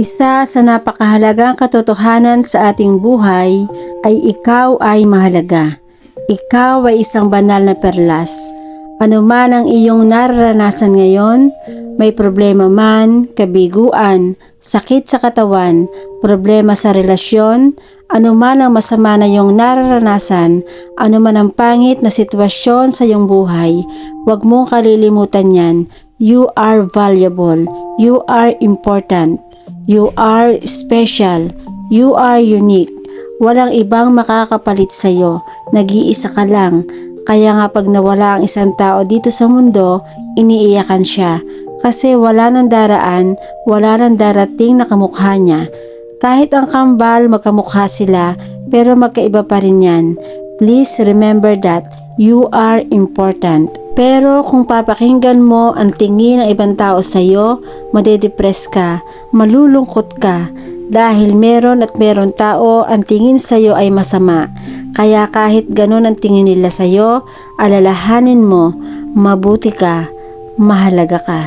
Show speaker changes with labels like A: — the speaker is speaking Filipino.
A: Isa sa napakahalagang katotohanan sa ating buhay ay ikaw ay mahalaga. Ikaw ay isang banal na perlas. Ano man ang iyong nararanasan ngayon, may problema man, kabiguan, sakit sa katawan, problema sa relasyon, ano man ang masama na iyong nararanasan, ano man ang pangit na sitwasyon sa iyong buhay, huwag mong kalilimutan yan. You are valuable. You are important. You are special. You are unique. Walang ibang makakapalit sa iyo. Nag-iisa ka lang. Kaya nga pag nawala ang isang tao dito sa mundo, iniiyakan siya. Kasi wala nang daraan, wala nang darating na kamukha niya. Kahit ang kambal magkamukha sila, pero magkaiba pa rin yan. Please remember that you are important. Pero kung papakinggan mo ang tingin ng ibang tao sa iyo, madedepress ka, malulungkot ka, dahil meron at meron tao ang tingin sa iyo ay masama. Kaya kahit ganun ang tingin nila sa iyo, alalahanin mo, mabuti ka, mahalaga ka.